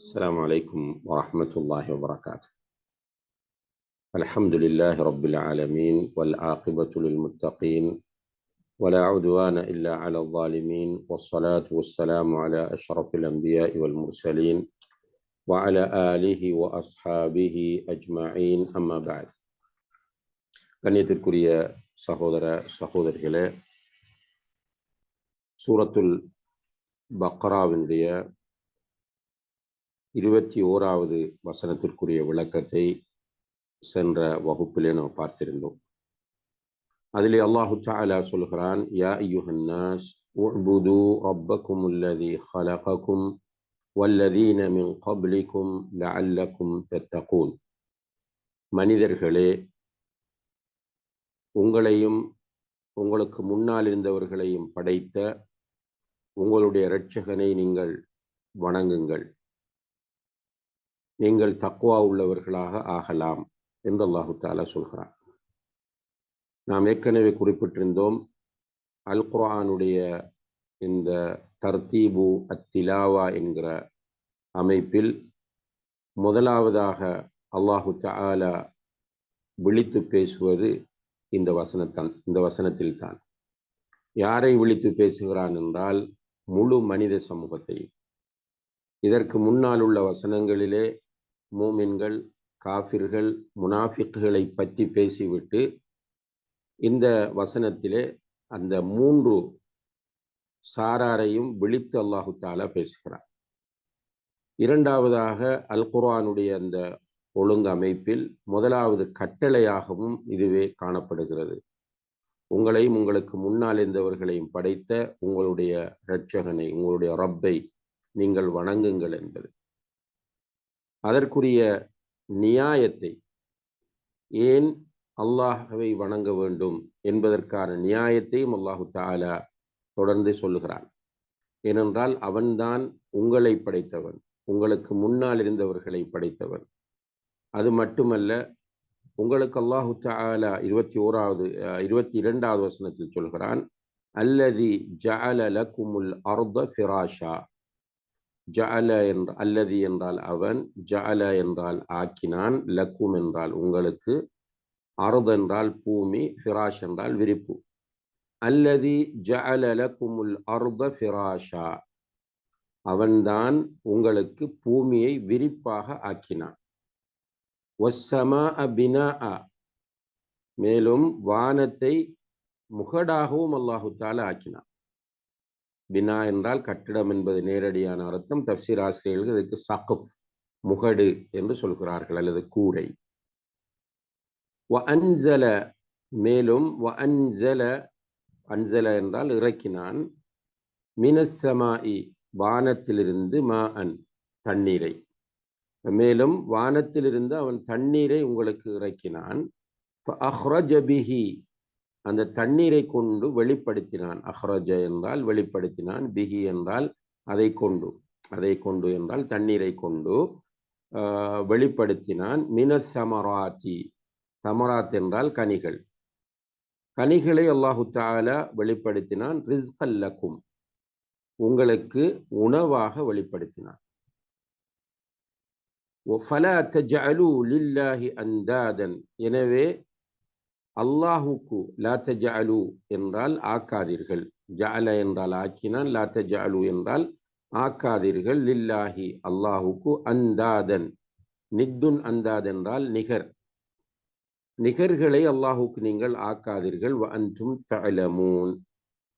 السلام عليكم ورحمة الله وبركاته الحمد لله رب العالمين والعاقبة للمتقين ولا عدوان إلا على الظالمين والصلاة والسلام على أشرف الأنبياء والمرسلين وعلى آله وأصحابه أجمعين أما بعد கண்ணியத்திற்குரிய சகோதர சகோதரிகளே சூரத்துல் பக்ராவினுடைய இருபத்தி ஓராவது வசனத்திற்குரிய விளக்கத்தை சென்ற வகுப்பிலே நாம் பார்த்திருந்தோம். அதில் அல்லாஹு தாலா சொல்கிறான் யா ஐயுஹன்னாஸ் உபுது அப்பக்கும் உள்ளதி ஹலகக்கும் வல்லதீன மின் கப்லிக்கும் லஅல்லக்கும் தத்தகூன். மனிதர்களே உங்களையும் உங்களுக்கு முன்னால் இருந்தவர்களையும் படைத்த உங்களுடைய இரட்சகனை நீங்கள் வணங்குங்கள். நீங்கள் தக்குவா உள்ளவர்களாக ஆகலாம் என்று அல்லாஹு தாலா சொல்கிறார் நாம் ஏற்கனவே குறிப்பிட்டிருந்தோம் அல் குரானுடைய இந்த தர்தீபு அத்திலாவா என்கிற அமைப்பில் முதலாவதாக அல்லாஹு தாலா விழித்து பேசுவது இந்த வசனத்தான் இந்த வசனத்தில் தான் யாரை விழித்து பேசுகிறான் என்றால் முழு மனித சமூகத்தையும். இதற்கு முன்னால் உள்ள வசனங்களிலே மூமின்கள் காஃபிர்கள் முனாஃபிக்குகளை பற்றி பேசிவிட்டு இந்த வசனத்திலே அந்த மூன்று சாராரையும் விழித்து அல்லாஹு தாலா பேசுகிறார். இரண்டாவதாக அல் குர்ஆனுடைய அந்த ஒழுங்கு அமைப்பில் முதலாவது கட்டளையாகவும் இதுவே காணப்படுகிறது. உங்களையும் உங்களுக்கு முன்னால் இருந்தவர்களையும் படைத்த உங்களுடைய இரட்சகனை உங்களுடைய ரப்பை நீங்கள் வணங்குங்கள் என்பது. அதற்குரிய நியாயத்தை ஏன் அல்லாஹவை வணங்க வேண்டும் என்பதற்கான நியாயத்தையும் அல்லாஹு தாலா தொடர்ந்து சொல்லுகிறான். ஏனென்றால் அவன்தான் உங்களை படைத்தவன் உங்களுக்கு முன்னால் இருந்தவர்களை படைத்தவன். அது மட்டுமல்ல உங்களுக்கு அல்லாஹு தாலா இருபத்தி ஓராவது இருபத்தி இரண்டாவது வசனத்தில் சொல்கிறான் அல்லதி ஜஅல லகுமுல் அர்த ஃபிராஷா. ஜஅல என்ற அல்லதி என்றால் அவன் ஜஅல என்றால் ஆக்கினான் லக்கும் என்றால் உங்களுக்கு அருத் என்றால் பூமி ஃபிராஷ் என்றால் விரிப்பு. அல்லதி ஜஅல லக்குமுல் அர்த ஃபிராஷா. அவன்தான் உங்களுக்கு பூமியை விரிப்பாக ஆக்கினான். ஒஸ்ஸமா அபினா மேலும் வானத்தை முகடாகவும் அல்லாஹு ஆக்கினான். பினா என்றால் கட்டிடம் என்பது நேரடியான அர்த்தம். தப்சீர் ஆசிரியர்கள் இதுக்கு சகுப் முகடு என்று சொல்கிறார்கள் அல்லது கூரை. வ அன்சல மேலும் வ அன்சல அன்சல என்றால் இறக்கினான். மினசமாயி வானத்திலிருந்து மா அன் தண்ணீரை. மேலும் வானத்திலிருந்து அவன் தண்ணீரை உங்களுக்கு இறக்கினான். அஹ்ரஜபிஹி அந்த தண்ணீரை கொண்டு வெளிப்படுத்தினான். அஹ்ரஜ என்றால் வெளிப்படுத்தினான் பிஹி என்றால் அதை கொண்டு அதை கொண்டு என்றால் தண்ணீரை கொண்டு வெளிப்படுத்தினான். மின சமராத்தி சமராத் என்றால் கனிகள். கனிகளை அல்லாஹு தாலா வெளிப்படுத்தினான். ரிஸ்கல்லக்கும் உங்களுக்கு உணவாக வெளிப்படுத்தினான். எனவே அல்லாஹுக்கு லாத்த தஜஅலு என்றால் ஆக்காதீர்கள். ஜஅல என்றால் ஆக்கினால் லாத்த தஜஅலு என்றால் ஆக்காதீர்கள். லில்லாஹி அல்லாஹுக்கு அந்தாதன். நித்துன் அந்தாத் என்றால் நிகர். நிகர்களை அல்லாஹுக்கு நீங்கள் ஆக்காதீர்கள். வ அன்தும் தஅலமூன்.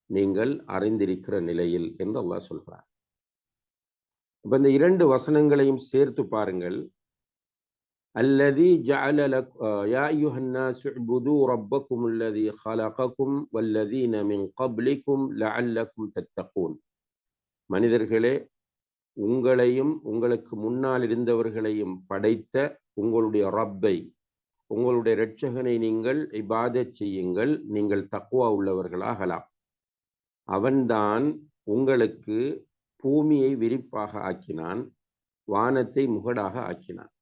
நீங்கள் அறிந்திருக்கிற நிலையில் என்று அல்லாஹ் சொல்கிறார் இப்போ இந்த இரண்டு வசனங்களையும் சேர்த்து பாருங்கள். அல்லதி ஜஅலலக் யா ஐயுஹன்னா சுபுது ரப்பக்கும் அல்லதி ஹலகக்கும் வல்லதீன மின் கப்லிக்கும் லஅல்லக்கும் தத்தகூன் மனிதர்களே உங்களையும் உங்களுக்கு முன்னால் இருந்தவர்களையும் படைத்த உங்களுடைய ரப்பை உங்களுடைய இரட்சகனை நீங்கள் இபாத செய்யுங்கள் நீங்கள் தக்குவா உள்ளவர்களாகலாம். அவன்தான் உங்களுக்கு பூமியை விரிப்பாக ஆக்கினான் வானத்தை முகடாக ஆக்கினான்.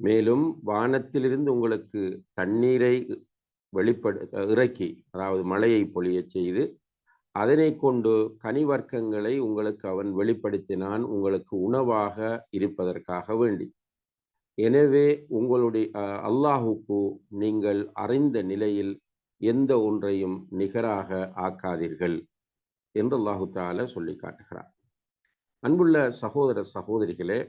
மேலும் வானத்திலிருந்து உங்களுக்கு தண்ணீரை வெளிப்படு இறக்கி அதாவது மழையை பொழிய செய்து அதனை கொண்டு கனி வர்க்கங்களை உங்களுக்கு அவன் வெளிப்படுத்தினான் உங்களுக்கு உணவாக இருப்பதற்காக வேண்டி. எனவே உங்களுடைய அல்லாஹுக்கு நீங்கள் அறிந்த நிலையில் எந்த ஒன்றையும் நிகராக ஆக்காதீர்கள் என்று அல்லாஹு தால சொல்லி காட்டுகிறார் அன்புள்ள சகோதர சகோதரிகளே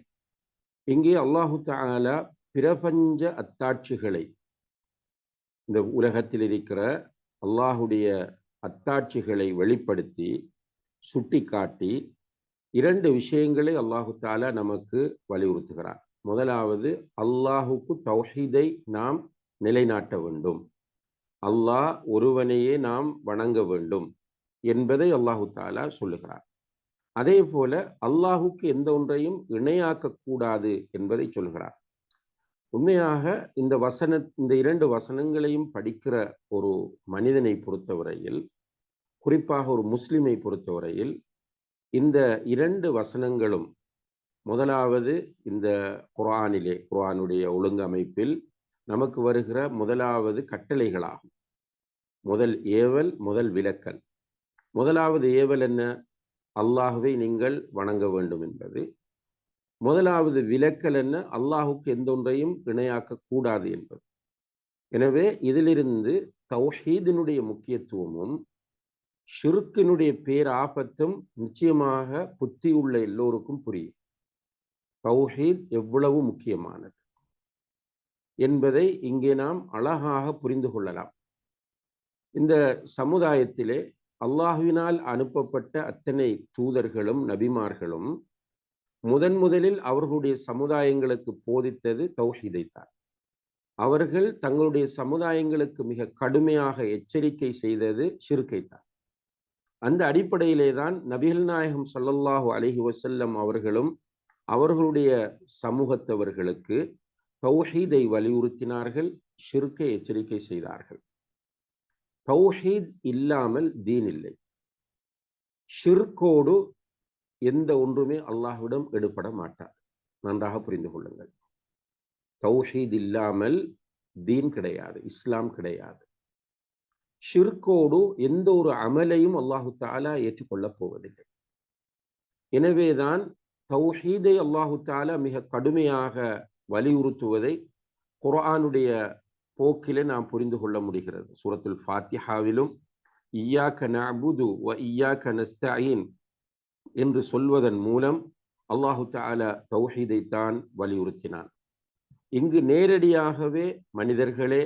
இங்கே அல்லாஹு தாலா பிரபஞ்ச அத்தாட்சிகளை. இந்த உலகத்தில் இருக்கிற அல்லாஹுடைய அத்தாட்சிகளை வெளிப்படுத்தி சுட்டி காட்டி இரண்டு விஷயங்களை அல்லாஹு தாலா நமக்கு வலியுறுத்துகிறார் முதலாவது அல்லாஹுக்கு தௌஹீதை நாம் நிலைநாட்ட வேண்டும். அல்லாஹ் ஒருவனையே நாம் வணங்க வேண்டும் என்பதை அல்லாஹு தாலா சொல்லுகிறார் அதே போல அல்லாஹுக்கு எந்த ஒன்றையும் இணையாக்கக்கூடாது என்பதை சொல்கிறார் உண்மையாக இந்த வசன இந்த இரண்டு வசனங்களையும் படிக்கிற ஒரு மனிதனை பொறுத்தவரையில் குறிப்பாக ஒரு முஸ்லிமை பொறுத்தவரையில் இந்த இரண்டு வசனங்களும் முதலாவது இந்த குரானிலே குரானுடைய ஒழுங்கமைப்பில் நமக்கு வருகிற முதலாவது கட்டளைகளாகும். முதல் ஏவல் முதல் விலக்கல் முதலாவது ஏவல் என்ன? அல்லாஹுவை நீங்கள் வணங்க வேண்டும் என்பது. முதலாவது விலக்கல் என்ன? அல்லாஹுக்கு எந்த ஒன்றையும் இணையாக்க கூடாது என்பது. எனவே இதிலிருந்து தௌஹீதினுடைய முக்கியத்துவமும் ஷிருக்கினுடைய பேராபத்தும் நிச்சயமாக புத்தி உள்ள எல்லோருக்கும் புரியும். தௌஹீத் எவ்வளவு முக்கியமானது என்பதை இங்கே நாம் அழகாக புரிந்து கொள்ளலாம். இந்த சமுதாயத்திலே அல்லாஹுவினால் அனுப்பப்பட்ட அத்தனை தூதர்களும் நபிமார்களும் முதன் முதலில் அவர்களுடைய சமுதாயங்களுக்கு போதித்தது தௌஹீதைத்தான் அவர்கள் தங்களுடைய சமுதாயங்களுக்கு மிக கடுமையாக எச்சரிக்கை செய்தது சிறுக்கைத்தான் அந்த அடிப்படையிலே தான் நபிகள் நாயகம் சல்லல்லாஹு அலஹி வசல்லம் அவர்களும் அவர்களுடைய சமூகத்தவர்களுக்கு தௌஹீதை வலியுறுத்தினார்கள் ஷிர்கை எச்சரிக்கை செய்தார்கள். தௌஹீத் இல்லாமல் தீன் இல்லை. ஷிர்கோடு எந்த ஒன்றுமே அல்லாஹ்விடம் எடுபட மாட்டார் நன்றாக புரிந்து கொள்ளுங்கள். தௌஹீத் இல்லாமல் தீன் கிடையாது இஸ்லாம் கிடையாது. ஷிர்கோடு எந்த ஒரு அமலையும் அல்லாஹு தாலா ஏற்றுக்கொள்ளப் போவதில்லை. எனவேதான் தௌஹீதை அல்லாஹு தாலா மிக கடுமையாக வலியுறுத்துவதை குர்ஆனுடைய போக்கிலே நாம் புரிந்து கொள்ள முடிகிறது. சூரத்துல் ஃபாத்திஹாவிலும் இய்யாக்க நபுது வ இய்யாக்க நஸ்தீன் என்று சொல்வதன் மூலம் அல்லாஹு தால தௌஹீதைத்தான் வலியுறுத்தினான். இங்கு நேரடியாகவே மனிதர்களே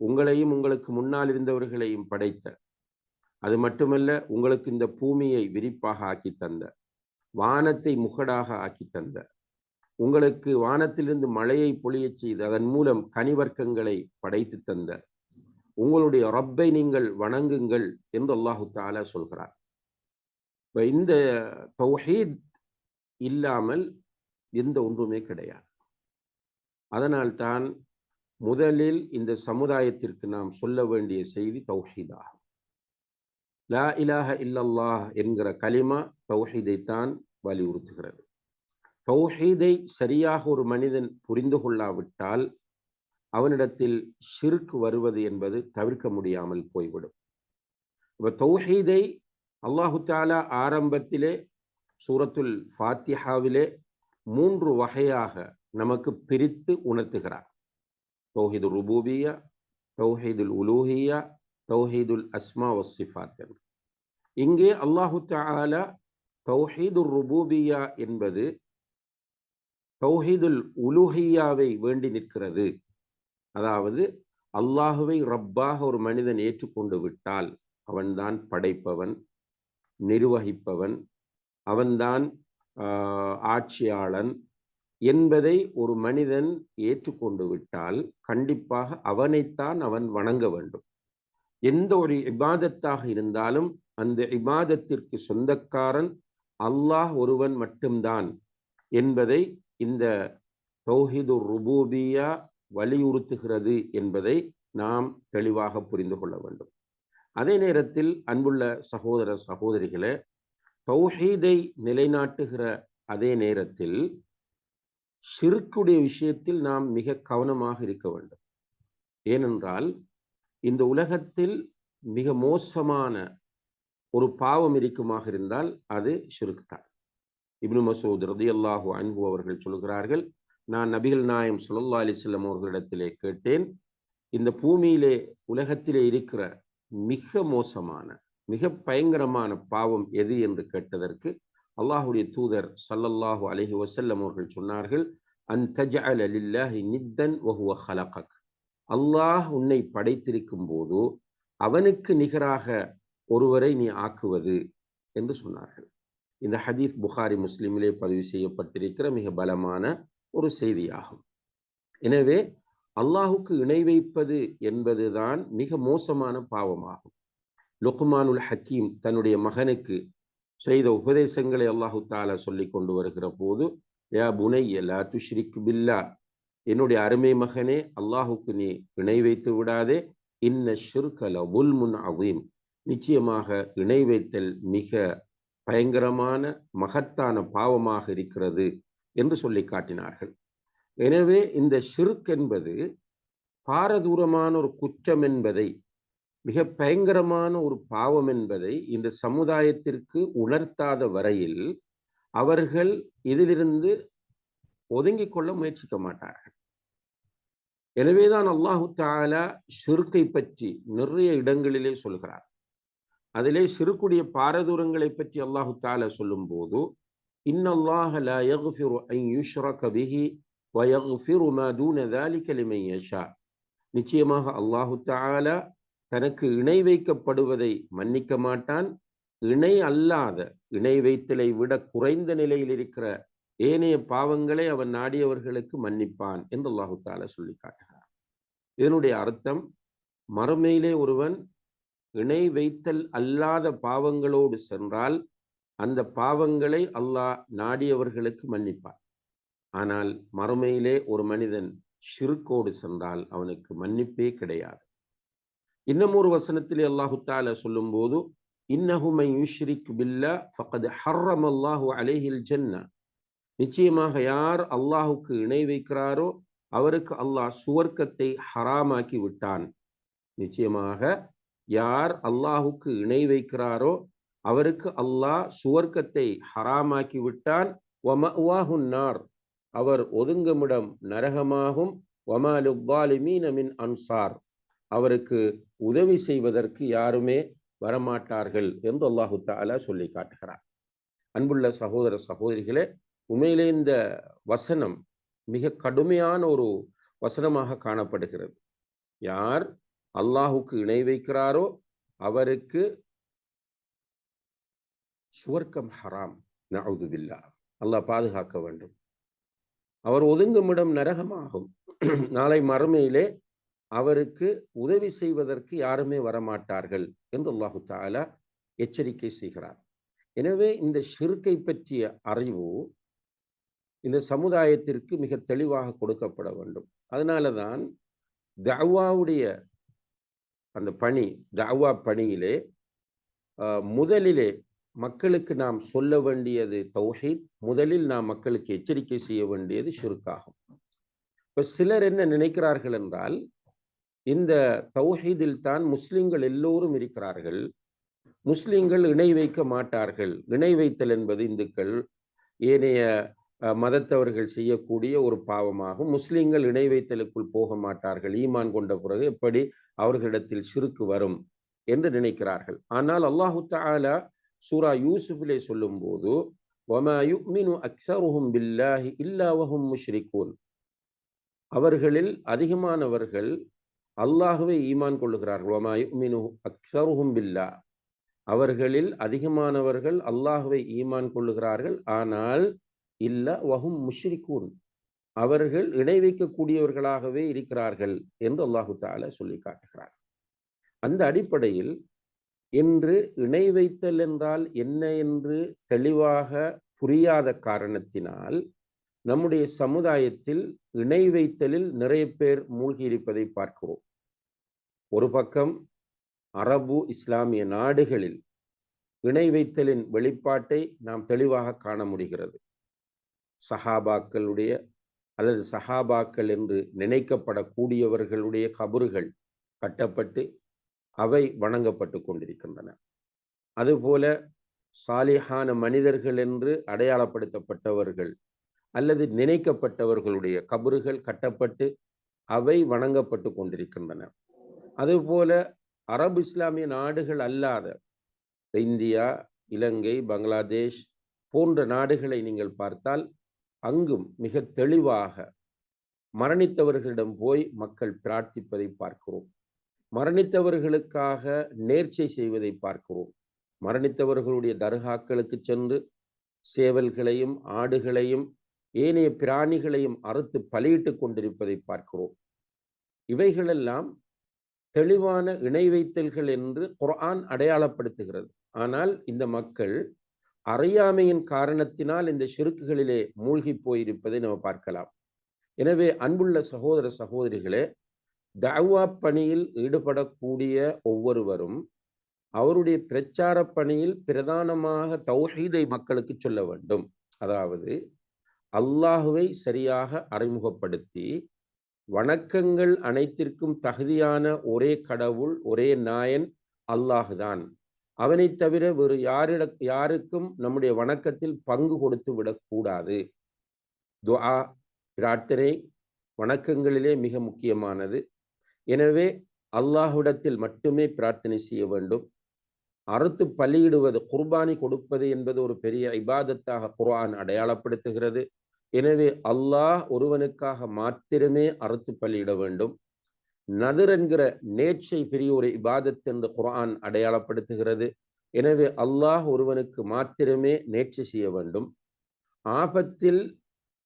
உங்களையும் உங்களுக்கு முன்னால் இருந்தவர்களையும் படைத்த அது மட்டுமல்ல உங்களுக்கு இந்த பூமியை விரிப்பாக ஆக்கி தந்த வானத்தை முகடாக ஆக்கி தந்த உங்களுக்கு வானத்திலிருந்து மழையை பொழியச் செய்து அதன் மூலம் கனிவர்க்கங்களை படைத்து தந்த உங்களுடைய ரப்பை நீங்கள் வணங்குங்கள் என்று அல்லாஹு தாலா சொல்கிறார் இந்த தௌஹீத் இல்லாமல் எந்த ஒன்றுமே கிடையாது. அதனால் தான் முதலில் இந்த சமுதாயத்திற்கு நாம் சொல்ல வேண்டிய செய்தி தௌஹீதாகும். லா இலாஹ இல்லல்லாஹ் என்கிற கலிமா தௌஹீதைத்தான் வலியுறுத்துகிறது. தௌஹீதை சரியாக ஒரு மனிதன் புரிந்து கொள்ளாவிட்டால் அவனிடத்தில் ஷிர்க் வருவது என்பது தவிர்க்க முடியாமல் போய்விடும். இப்போ தௌஹீதை அல்லாஹு தாலா ஆரம்பத்திலே சூரத்துல் ஃபாத்திஹாவிலே மூன்று வகையாக நமக்கு பிரித்து உணர்த்துகிறார். தௌஹிது ருபூபியா தௌஹீதுல் உலூஹியா தௌஹீதுல் அஸ்மா வசிஃபாத் என்று இங்கே அல்லாஹு தாலா தௌஹீதுல் ருபூபியா என்பது தௌஹீதுல் உலுஹியாவை வேண்டி நிற்கிறது. அதாவது அல்லாஹுவை ரப்பாக ஒரு மனிதன் ஏற்றுக்கொண்டு விட்டால் அவன்தான் படைப்பவன் நிர்வகிப்பவன். அவன்தான் ஆட்சியாளன் என்பதை ஒரு மனிதன் ஏற்றுக்கொண்டு விட்டால் கண்டிப்பாக அவனைத்தான் அவன் வணங்க வேண்டும். எந்த ஒரு இபாதத்தாக இருந்தாலும் அந்த இபாதத்திற்கு சொந்தக்காரன் அல்லாஹ் ஒருவன் மட்டும்தான் என்பதை இந்த தௌஹிது ருபூபியா வலியுறுத்துகிறது என்பதை நாம் தெளிவாக புரிந்து கொள்ள வேண்டும். அதே நேரத்தில் அன்புள்ள சகோதர சகோதரிகளே தௌஹீதை நிலைநாட்டுகிற அதே நேரத்தில் ஷிர்க்குடைய விஷயத்தில் நாம் மிக கவனமாக இருக்க வேண்டும். ஏனென்றால் இந்த உலகத்தில் மிக மோசமான ஒரு பாவம் இருக்குமாக இருந்தால் அது ஷிர்க் தான் இப்னு மசூத் ரதியல்லாஹு அன்பு அவர்கள் சொல்கிறார்கள் நான் நபிகள் நாயம் சுல்லா அலிஸ்லம் அவர்களிடத்திலே கேட்டேன் இந்த பூமியிலே உலகத்திலே இருக்கிற மிக மோசமான மிக பயங்கரமான பாவம் எது என்று கேட்டதற்கு அல்லாஹுடைய தூதர் சல்லல்லாஹு அலஹி வசல்லம் அவர்கள் சொன்னார்கள் அன் தஜ்அல நித்தன் வஹுவ ஹலகக் அல்லாஹ் உன்னை படைத்திருக்கும் போது அவனுக்கு நிகராக ஒருவரை நீ ஆக்குவது என்று சொன்னார்கள். இந்த ஹதீஸ் புகாரி முஸ்லிமிலே பதிவு செய்யப்பட்டிருக்கிற மிக பலமான ஒரு செய்தியாகும். எனவே அல்லாஹுக்கு இணை வைப்பது என்பதுதான் மிக மோசமான பாவமாகும். லுக்மானுல் ஹக்கீம் தன்னுடைய மகனுக்கு செய்த உபதேசங்களை அல்லாஹு தாலா சொல்லி கொண்டு வருகிற போது யா புனைய லா துஷ்ரிக் பில்லா என்னுடைய அருமை மகனே அல்லாஹுக்கு நீ இணை வைத்து விடாதே இன்ன ஷிர்கல உல்முன் அவீம் நிச்சயமாக இணை வைத்தல் மிக பயங்கரமான மகத்தான பாவமாக இருக்கிறது என்று சொல்லி காட்டினார்கள். எனவே இந்த ஷிர்க் என்பது பாரதூரமான ஒரு குற்றம் என்பதை மிக பயங்கரமான ஒரு பாவம் என்பதை இந்த சமுதாயத்திற்கு உணர்த்தாத வரையில் அவர்கள் இதிலிருந்து ஒதுங்கிக் கொள்ள முயற்சிக்க மாட்டார்கள். எனவேதான் அல்லாஹு தாலா ஷிர்கை பற்றி நிறைய இடங்களிலே சொல்கிறார். அதிலே சிறுக்குடைய பாரதூரங்களை பற்றி அல்லாஹு தாலா சொல்லும் போது இன்னல்லாஹ் வயகுஃபிரு மா தூன தாலிக நிச்சயமாக அல்லாஹு தாலா தனக்கு இணை வைக்கப்படுவதை மன்னிக்க மாட்டான். இணை அல்லாத இணை வைத்தலை விட குறைந்த நிலையில் இருக்கிற ஏனைய பாவங்களை அவன் நாடியவர்களுக்கு மன்னிப்பான் என்று அல்லாஹு தாலா சொல்லி காட்டுகிறான். இதனுடைய அர்த்தம் மறுமையிலே ஒருவன் இணை வைத்தல் அல்லாத பாவங்களோடு சென்றால் அந்த பாவங்களை அல்லாஹ் நாடியவர்களுக்கு மன்னிப்பான். ஆனால் மறுமையிலே ஒரு மனிதன் ஷிருக்கோடு சென்றால் அவனுக்கு மன்னிப்பே கிடையாது. இன்னும் ஒரு வசனத்திலே அல்லாஹு சொல்லும்போது சொல்லும் போது இன்னஹுமை யுஷ்ரிக் பில்லா ஃபகத் ஹர்ரம் அல்லாஹு ஜன்னா. நிச்சயமாக யார் அல்லாஹுக்கு இணை வைக்கிறாரோ அவருக்கு அல்லாஹ் சுவர்க்கத்தை ஹராமாக்கி விட்டான். நிச்சயமாக யார் அல்லாஹுக்கு இணை வைக்கிறாரோ அவருக்கு அல்லாஹ் சுவர்க்கத்தை ஹராமாக்கி விட்டான். நார் அவர் ஒதுங்குமிடம் நரகமாகும். மின் அன்சார். அவருக்கு உதவி செய்வதற்கு யாருமே வரமாட்டார்கள் என்று அல்லாஹு தாலா சொல்லி காட்டுகிறார். அன்புள்ள சகோதர சகோதரிகளே உண்மையிலே இந்த வசனம் மிக கடுமையான ஒரு வசனமாக காணப்படுகிறது. யார் அல்லாஹுக்கு இணை வைக்கிறாரோ அவருக்கு சுவர்க்கம் ஹராம். நவுதுபில்லா அல்லாஹ் பாதுகாக்க வேண்டும். அவர் ஒதுங்குமிடம் நரகமாகும். நாளை மறுமையிலே அவருக்கு உதவி செய்வதற்கு யாருமே வரமாட்டார்கள் என்று அல்லாஹு தாலா எச்சரிக்கை செய்கிறார். எனவே இந்த ஷிர்கை பற்றிய அறிவு இந்த சமுதாயத்திற்கு மிக தெளிவாக கொடுக்கப்பட வேண்டும். அதனால தான் தவாவுடைய அந்த பணி தவா பணியிலே முதலிலே மக்களுக்கு நாம் சொல்ல வேண்டியது தௌஹீத் முதலில் நாம் மக்களுக்கு எச்சரிக்கை செய்ய வேண்டியது ஷிருக்காகும். இப்ப சிலர் என்ன நினைக்கிறார்கள் என்றால் இந்த தௌஹீதில் தான் முஸ்லிம்கள் எல்லோரும் இருக்கிறார்கள். முஸ்லிம்கள் இணை வைக்க மாட்டார்கள். இணை வைத்தல் என்பது இந்துக்கள் ஏனைய மதத்தவர்கள் செய்யக்கூடிய ஒரு பாவமாகும். முஸ்லிம்கள் இணை வைத்தலுக்குள் போக மாட்டார்கள். ஈமான் கொண்ட பிறகு எப்படி அவர்களிடத்தில் சிறுக்கு வரும் என்று நினைக்கிறார்கள். ஆனால் அல்லாஹு தாலா சூரா யூசுஃபிலே சொல்லும் போது பில்லாஹி இல்லாவஹும் முஷ்ரிகூன். அவர்களில் அதிகமானவர்கள் அல்லாஹுவை ஈமான் கொள்ளுகிறார்கள். ஒமா யுமினு அக்சருஹும் பில்லா. அவர்களில் அதிகமானவர்கள் அல்லாஹுவை ஈமான் கொள்ளுகிறார்கள். ஆனால் இல்ல வஹும் முஷ்ரிகூன். அவர்கள் இணை வைக்கக்கூடியவர்களாகவே இருக்கிறார்கள் என்று அல்லாஹு தால சொல்லி காட்டுகிறார் அந்த அடிப்படையில் இன்று இணை வைத்தல் என்றால் என்ன என்று தெளிவாக புரியாத காரணத்தினால் நம்முடைய சமுதாயத்தில் இணை வைத்தலில் நிறைய பேர் மூழ்கி இருப்பதை பார்க்கிறோம். ஒரு பக்கம் அரபு இஸ்லாமிய நாடுகளில் இணை வைத்தலின் வெளிப்பாட்டை நாம் தெளிவாக காண முடிகிறது. சஹாபாக்களுடைய அல்லது சஹாபாக்கள் என்று நினைக்கப்படக்கூடியவர்களுடைய கபறுகள் கட்டப்பட்டு அவை வணங்கப்பட்டு கொண்டிருக்கின்றன. அதுபோல சாலிஹான மனிதர்கள் என்று அடையாளப்படுத்தப்பட்டவர்கள் அல்லது நினைக்கப்பட்டவர்களுடைய கபறுகள் கட்டப்பட்டு அவை வணங்கப்பட்டு கொண்டிருக்கின்றன. அதுபோல அரபு இஸ்லாமிய நாடுகள் அல்லாத இந்தியா இலங்கை பங்களாதேஷ் போன்ற நாடுகளை நீங்கள் பார்த்தால் அங்கும் மிக தெளிவாக மரணித்தவர்களிடம் போய் மக்கள் பிரார்த்திப்பதை பார்க்கிறோம். மரணித்தவர்களுக்காக நேர்ச்சை செய்வதை பார்க்கிறோம். மரணித்தவர்களுடைய தர்காக்களுக்கு சென்று சேவல்களையும் ஆடுகளையும் ஏனைய பிராணிகளையும் அறுத்து பலியிட்டு கொண்டிருப்பதை பார்க்கிறோம். இவைகளெல்லாம் தெளிவான இணை வைத்தல்கள் என்று குர்ஆன் அடையாளப்படுத்துகிறது. ஆனால் இந்த மக்கள் அறியாமையின் காரணத்தினால் இந்த சிறுக்குகளிலே மூழ்கி போயிருப்பதை நம்ம பார்க்கலாம். எனவே அன்புள்ள சகோதர சகோதரிகளே தவா பணியில் ஈடுபடக்கூடிய ஒவ்வொருவரும் அவருடைய பிரச்சார பணியில் பிரதானமாக தௌஹீதை மக்களுக்கு சொல்ல வேண்டும். அதாவது அல்லாஹுவை சரியாக அறிமுகப்படுத்தி வணக்கங்கள் அனைத்திற்கும் தகுதியான ஒரே கடவுள் ஒரே நாயன் அல்லாஹுதான். அவனை தவிர வேறு யாரிட யாருக்கும் நம்முடைய வணக்கத்தில் பங்கு கொடுத்து விடக்கூடாது துஆ பிரார்த்தனை வணக்கங்களிலே மிக முக்கியமானது. எனவே அல்லாஹுடத்தில் மட்டுமே பிரார்த்தனை செய்ய வேண்டும். அறுத்து பலியிடுவது குர்பானி கொடுப்பது என்பது ஒரு பெரிய இபாதத்தாக குர்ஆன் அடையாளப்படுத்துகிறது. எனவே அல்லாஹ் ஒருவனுக்காக மாத்திரமே அறுத்து பலியிட வேண்டும். நதிர் என்கிற நேர்ச்சை பெரிய ஒரு இபாதத் என்று குர்ஆன் அடையாளப்படுத்துகிறது. எனவே அல்லாஹ் ஒருவனுக்கு மாத்திரமே நேர்ச்சி செய்ய வேண்டும். ஆபத்தில்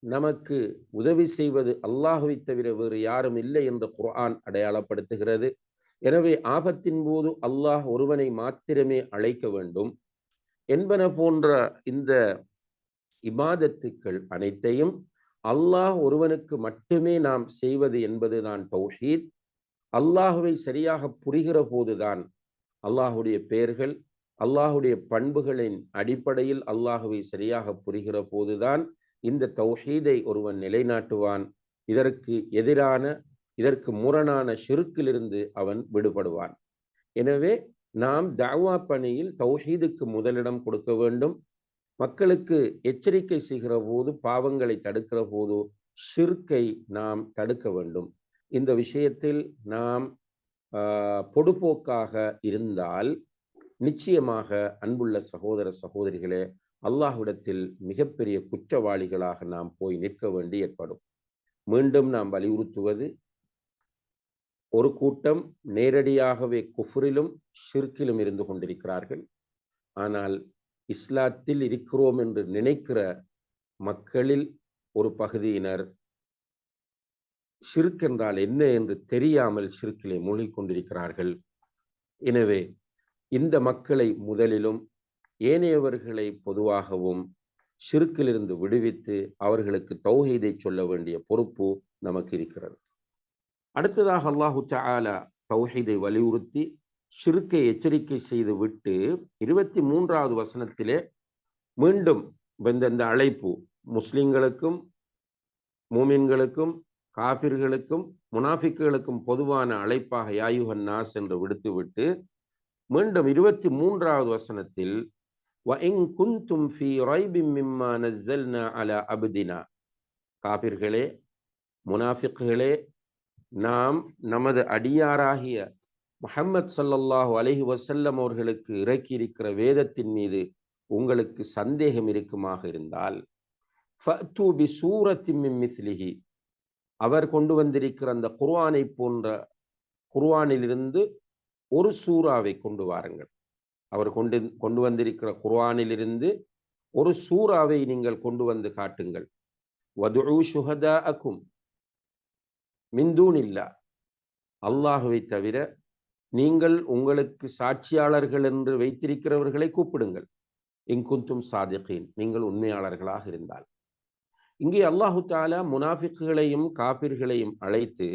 நமக்கு உதவி செய்வது அல்லாஹுவை தவிர வேறு யாரும் இல்லை என்று குர்ஆன் அடையாளப்படுத்துகிறது. எனவே ஆபத்தின் போது அல்லாஹ் ஒருவனை மாத்திரமே அழைக்க வேண்டும். என்பன போன்ற இந்த இபாதத்துக்கள் அனைத்தையும் அல்லாஹ் ஒருவனுக்கு மட்டுமே நாம் செய்வது என்பதுதான் தௌஹீத். அல்லாஹுவை சரியாக புரிகிற போதுதான் அல்லாஹுடைய பெயர்கள் அல்லாஹுடைய பண்புகளின் அடிப்படையில் அல்லாஹுவை சரியாக புரிகிற போதுதான் இந்த தௌஹீதை ஒருவன் நிலைநாட்டுவான். இதற்கு எதிரான இதற்கு முரணான ஷிருக்கிலிருந்து அவன் விடுபடுவான். எனவே நாம் தாவா பணியில் தௌஹீதுக்கு முதலிடம் கொடுக்க வேண்டும். மக்களுக்கு எச்சரிக்கை செய்கிற போது பாவங்களை தடுக்கிற போது ஷிர்கை நாம் தடுக்க வேண்டும். இந்த விஷயத்தில் நாம் பொடுபோக்காக இருந்தால் நிச்சயமாக அன்புள்ள சகோதர சகோதரிகளே அல்லாஹ்விடத்தில் மிகப்பெரிய குற்றவாளிகளாக நாம் போய் நிற்க வேண்டி ஏற்படும். மீண்டும் நாம் வலியுறுத்துவது ஒரு கூட்டம் நேரடியாகவே குஃப்ரிலும் ஷிர்கிலும் இருந்து கொண்டிருக்கிறார்கள். ஆனால் இஸ்லாத்தில் இருக்கிறோம் என்று நினைக்கிற மக்களில் ஒரு பகுதியினர் ஷிர்க் என்றால் என்ன என்று தெரியாமல் ஷிர்கிலே மூழ்கிக் கொண்டிருக்கிறார்கள். எனவே இந்த மக்களை முதலிலும் ஏனையவர்களை பொதுவாகவும் சிறுக்கிலிருந்து விடுவித்து அவர்களுக்கு தௌஹீதை சொல்ல வேண்டிய பொறுப்பு நமக்கு இருக்கிறது. அடுத்ததாக அல்லாஹு தாலா தௌஹீதை வலியுறுத்தி சிறுக்கை எச்சரிக்கை செய்து விட்டு இருபத்தி மூன்றாவது வசனத்திலே மீண்டும் இந்த அழைப்பு. முஸ்லிம்களுக்கும் மூமின்களுக்கும் காபிர்களுக்கும் முனாஃபிக்குகளுக்கும் பொதுவான அழைப்பாக யாயுகன் நாஸ் என்று விடுத்துவிட்டு மீண்டும் இருபத்தி மூன்றாவது வசனத்தில் குந்தும் ஃபி ரைபிம் மிம்மா நஸ்ஸல்னா அலா அப்தினா காபிர்களே முனாஃபிக்குகளே நாம் நமது அடியாராகிய முஹம்மத் சல்லல்லாஹு அலஹி வசல்லம் அவர்களுக்கு இறக்கியிருக்கிற வேதத்தின் மீது உங்களுக்கு சந்தேகம் இருக்குமாக இருந்தால் ஃபூபி சூரத்தின் அவர் கொண்டு வந்திருக்கிற அந்த குர்வானை போன்ற குர்வானிலிருந்து ஒரு சூறாவை கொண்டு வாருங்கள். அவர் கொண்டு கொண்டு வந்திருக்கிற குர்வானிலிருந்து ஒரு சூறாவை நீங்கள் கொண்டு வந்து காட்டுங்கள். வதுழு சுஹதா அக்கும் மிந்தூன் இல்லா அல்லாஹுவை தவிர நீங்கள் உங்களுக்கு சாட்சியாளர்கள் என்று வைத்திருக்கிறவர்களை கூப்பிடுங்கள். இங்குந்தும் சாதிகீன். நீங்கள் உண்மையாளர்களாக இருந்தால். இங்கே அல்லாஹு தாலா முனாஃபிக்குகளையும் காபிர்களையும் அழைத்து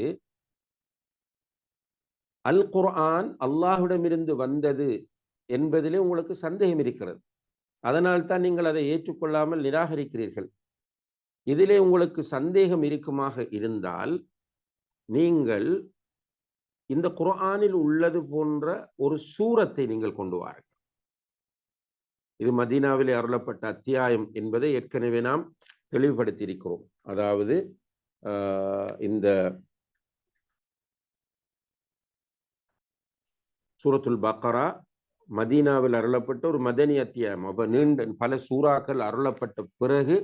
அல் குர்ஆன் அல்லாஹுடமிருந்து வந்தது என்பதிலே உங்களுக்கு சந்தேகம் இருக்கிறது. அதனால் தான் நீங்கள் அதை ஏற்றுக்கொள்ளாமல் நிராகரிக்கிறீர்கள். இதிலே உங்களுக்கு சந்தேகம் இருக்குமாக இருந்தால் நீங்கள் இந்த குர்ஆனில் உள்ளது போன்ற ஒரு சூரத்தை நீங்கள் கொண்டு வாருங்கள். இது மதீனாவிலே அருளப்பட்ட அத்தியாயம் என்பதை ஏற்கனவே நாம் தெளிவுபடுத்தியிருக்கிறோம். அதாவது இந்த சூரத்துல் பக்கரா மதீனாவில் அருளப்பட்ட ஒரு மதனி அத்தியாயம். அப்போ நீண்ட பல சூறாக்கள் அருளப்பட்ட பிறகு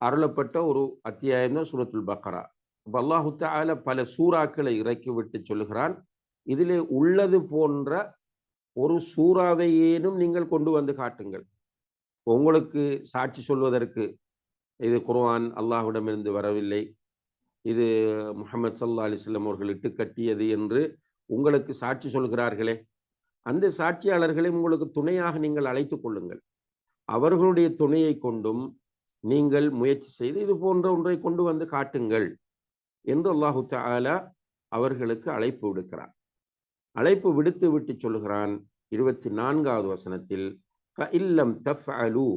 அருளப்பட்ட ஒரு அத்தியாயம் தான் சூரத்துல் பக்ரா அப்போ அல்லாஹு தால பல சூறாக்களை இறக்கிவிட்டு சொல்கிறான் இதிலே உள்ளது போன்ற ஒரு சூறாவையேனும் நீங்கள் கொண்டு வந்து காட்டுங்கள். உங்களுக்கு சாட்சி சொல்வதற்கு இது குர்ஆன் அல்லாஹ்விடமிருந்து வரவில்லை. இது முகமது சல்லா அலிஸ்லம் அவர்கள் இட்டு கட்டியது என்று உங்களுக்கு சாட்சி சொல்கிறார்களே. அந்த சாட்சியாளர்களை உங்களுக்கு துணையாக நீங்கள் அழைத்து கொள்ளுங்கள். அவர்களுடைய துணையை கொண்டும் நீங்கள் முயற்சி செய்து இது போன்ற ஒன்றை கொண்டு வந்து காட்டுங்கள் என்று அல்லாஹு தாலா அவர்களுக்கு அழைப்பு விடுக்கிறார் அழைப்பு விடுத்து விட்டு சொல்கிறான் இருபத்தி நான்காவது வசனத்தில் இல்லம் தஃப் அலு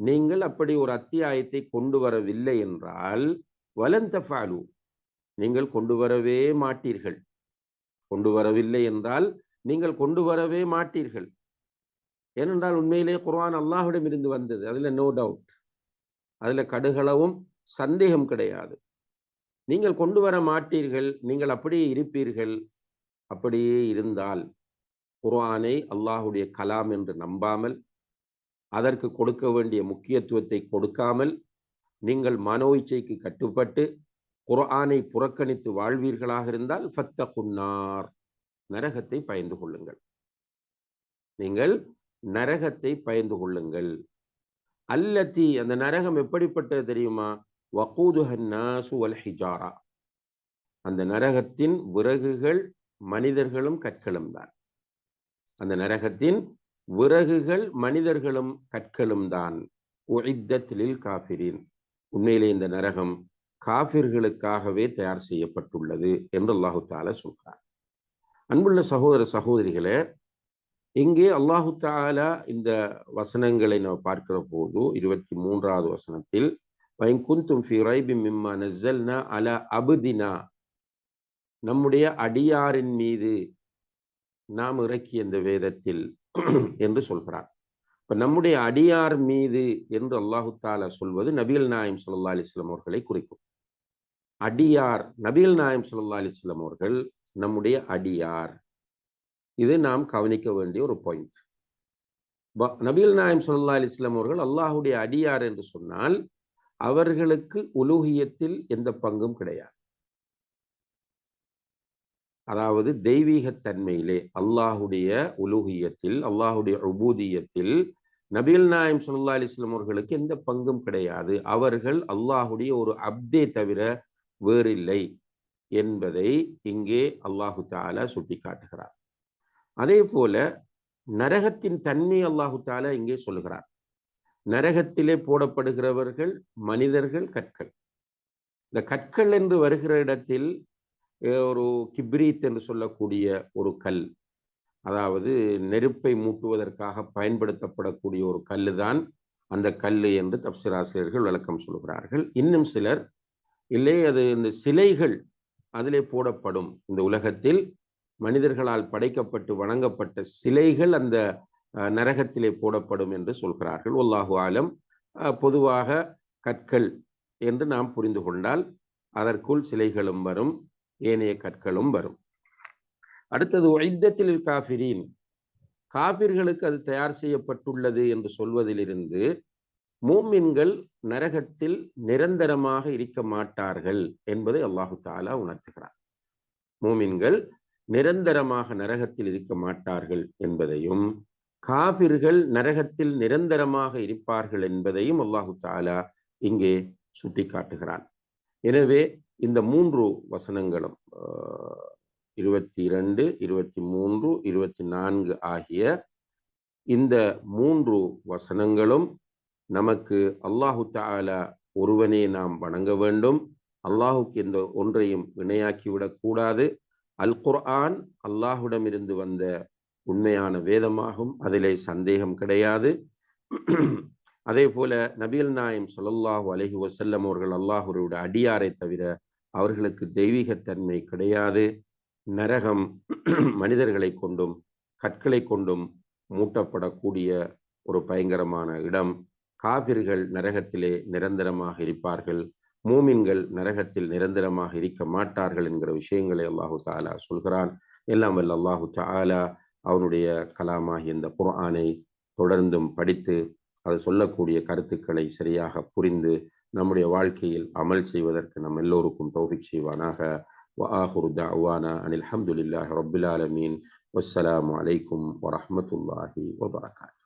நீங்கள் அப்படி ஒரு அத்தியாயத்தை கொண்டு வரவில்லை என்றால் வலன் தஃப் அலு நீங்கள் கொண்டு வரவே மாட்டீர்கள். கொண்டு வரவில்லை என்றால் நீங்கள் கொண்டு வரவே மாட்டீர்கள். ஏனென்றால் உண்மையிலே குர்ஆன் அல்லாஹ்விடம் இருந்து வந்தது. அதுல நோ டவுட் அதில் கடுகளவும் சந்தேகம் கிடையாது. நீங்கள் கொண்டு வர மாட்டீர்கள் நீங்கள் அப்படியே இருப்பீர்கள். அப்படியே இருந்தால் குர்ஆனை அல்லாஹுடைய கலாம் என்று நம்பாமல் அதற்கு கொடுக்க வேண்டிய முக்கியத்துவத்தை கொடுக்காமல் நீங்கள் மனோ இச்சைக்கு கட்டுப்பட்டு குர்ஆனை புறக்கணித்து வாழ்வீர்களாக இருந்தால் ஃபத்த குன்னார் நரகத்தை பயந்து கொள்ளுங்கள். நீங்கள் நரகத்தை பயந்து கொள்ளுங்கள். அல்லத்தி அந்த நரகம் எப்படிப்பட்டது தெரியுமா? வகூதுஹன்னாசு வல் ஹிஜாரா. அந்த நரகத்தின் விறகுகள் மனிதர்களும் கற்களும் தான். அந்த நரகத்தின் விறகுகள் மனிதர்களும் கற்களும் தான். உஇத்தத்திலில் காஃபிரின். உண்மையிலே இந்த நரகம் காஃபிர்களுக்காகவே தயார் செய்யப்பட்டுள்ளது என்று அல்லாஹு தால சொல்கிறார் அன்புள்ள சகோதர சகோதரிகளே இங்கே அல்லாஹு தாலா இந்த வசனங்களை நாம் பார்க்கிற போது இருபத்தி மூன்றாவது வசனத்தில் வைங்குந்தும் ஃபி ரைபி மிம்மா நஸ்ஸல்னா அல அபுதினா நம்முடைய அடியாரின் மீது நாம் இறக்கிய இந்த வேதத்தில் என்று சொல்கிறார். இப்போ நம்முடைய அடியார் மீது என்று அல்லாஹு தாலா சொல்வது நபிகள் நாயம் சொல்லா அலிஸ்லாம் அவர்களை குறிக்கும். அடியார் நபிகள் நாயம் சொல்லா அலிஸ்லாம் அவர்கள் நம்முடைய அடியார். இது நாம் கவனிக்க வேண்டிய ஒரு பாயிண்ட் நபீல் நாயம் சொல்லா அலிஸ்லாம் அவர்கள் அல்லாஹுடைய அடியார் என்று சொன்னால் அவர்களுக்கு உலூகியத்தில் எந்த பங்கும் கிடையாது. அதாவது தெய்வீகத்தன்மையிலே அல்லாஹுடைய உலூகியத்தில் அல்லாஹுடைய உபூதியத்தில் நபீல் நாயம் சொல்லா அலிஸ்லாம் அவர்களுக்கு எந்த பங்கும் கிடையாது. அவர்கள் அல்லாஹுடைய ஒரு அப்தே தவிர வேறில்லை. என்பதை இங்கே அல்லாஹு தாலா சுட்டி காட்டுகிறார் அதே போல நரகத்தின் தன்மை அல்லாஹு தாலா இங்கே சொல்லுகிறார். நரகத்திலே போடப்படுகிறவர்கள் மனிதர்கள் கற்கள். இந்த கற்கள் என்று வருகிற இடத்தில் ஒரு கிப்ரீத் என்று சொல்லக்கூடிய ஒரு கல் அதாவது நெருப்பை மூட்டுவதற்காக பயன்படுத்தப்படக்கூடிய ஒரு கல்லு தான் அந்த கல் என்று தப்சிராசிரியர்கள் விளக்கம் சொல்கிறார்கள் இன்னும் சிலர் இல்லை அது இந்த சிலைகள் அதிலே போடப்படும். இந்த உலகத்தில் மனிதர்களால் படைக்கப்பட்டு வணங்கப்பட்ட சிலைகள் அந்த நரகத்திலே போடப்படும் என்று சொல்கிறார்கள். ஒல்லாஹு ஆலம். பொதுவாக கற்கள் என்று நாம் புரிந்து கொண்டால் அதற்குள் சிலைகளும் வரும் ஏனைய கற்களும் வரும். அடுத்தது ஒய்தத்தில் காஃபிரீன். காபிர்களுக்கு அது தயார் செய்யப்பட்டுள்ளது என்று சொல்வதிலிருந்து மூமின்கள் நரகத்தில் நிரந்தரமாக இருக்க மாட்டார்கள் என்பதை அல்லாஹு தாலா உணர்த்துகிறார். மூமின்கள் நிரந்தரமாக நரகத்தில் இருக்க மாட்டார்கள் என்பதையும் காவிர்கள் நரகத்தில் நிரந்தரமாக இருப்பார்கள் என்பதையும் அல்லாஹு தாலா இங்கே சுட்டி காட்டுகிறான் எனவே இந்த மூன்று வசனங்களும் இருபத்தி இரண்டு இருபத்தி மூன்று இருபத்தி நான்கு ஆகிய இந்த மூன்று வசனங்களும் நமக்கு அல்லாஹு தாலா ஒருவனே நாம் வணங்க வேண்டும். அல்லாஹுக்கு எந்த ஒன்றையும் இணையாக்கிவிடக்கூடாது அல் குர்ஆன் அல்லாஹுடமிருந்து வந்த உண்மையான வேதமாகும். அதிலே சந்தேகம் கிடையாது. அதே போல நபியல் நாயம் சொல்லல்லாஹு அலஹி வசல்லம் அவர்கள் அல்லாஹுடைய அடியாரை தவிர அவர்களுக்கு தெய்வீகத்தன்மை கிடையாது. நரகம் மனிதர்களை கொண்டும் கற்களை கொண்டும் மூட்டப்படக்கூடிய ஒரு பயங்கரமான இடம். காபிர்கள் நரகத்திலே நிரந்தரமாக இருப்பார்கள் மூமின்கள் நரகத்தில் நிரந்தரமாக இருக்க மாட்டார்கள் என்கிற விஷயங்களை அல்லாஹு தாலா சொல்கிறான் எல்லாம் வல்ல அல்லாஹு தாலா அவனுடைய கலாமாகி இந்த குர்ஆனை தொடர்ந்தும் படித்து அது சொல்லக்கூடிய கருத்துக்களை சரியாக புரிந்து நம்முடைய வாழ்க்கையில் அமல் செய்வதற்கு நம் எல்லோருக்கும் தௌஃபிக் செய்வானாக وآخر دعوانا أن الحمد لله رب العالمين والسلام عليكم ورحمة الله وبركاته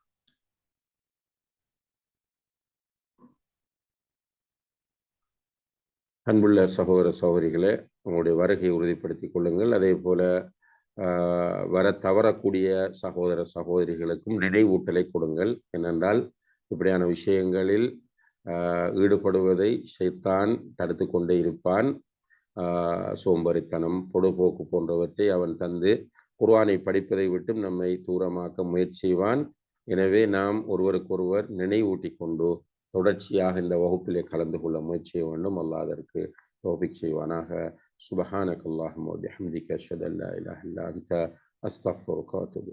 அன்புள்ள சகோதர சகோதரிகளை உங்களுடைய வருகையை உறுதிப்படுத்திக் கொள்ளுங்கள். அதே போல வர தவறக்கூடிய சகோதர சகோதரிகளுக்கும் நினைவூட்டலை கொடுங்கள். ஏனென்றால் இப்படியான விஷயங்களில் ஈடுபடுவதை சைத்தான் தடுத்து கொண்டே இருப்பான். சோம்பரித்தனம் பொடுபோக்கு போன்றவற்றை அவன் தந்து குர்வானை படிப்பதை விட்டும் நம்மை தூரமாக்க முயற்சிவான். எனவே நாம் ஒருவருக்கொருவர் நினைவூட்டி கொண்டு தொடர்ச்சியாக இந்த வகுப்பிலே கலந்து கொள்ள முயற்சி செய்ய வேண்டும். அல்லாதற்கு தோபிக் செய்வானாக. சுபஹானக் அல்லாஹும் வபிஹம்திக அஷ்ஹது அல்லா இலாஹ இல்லா அன்த. அஸ்தக்ஃபிருக வ அத்தூபு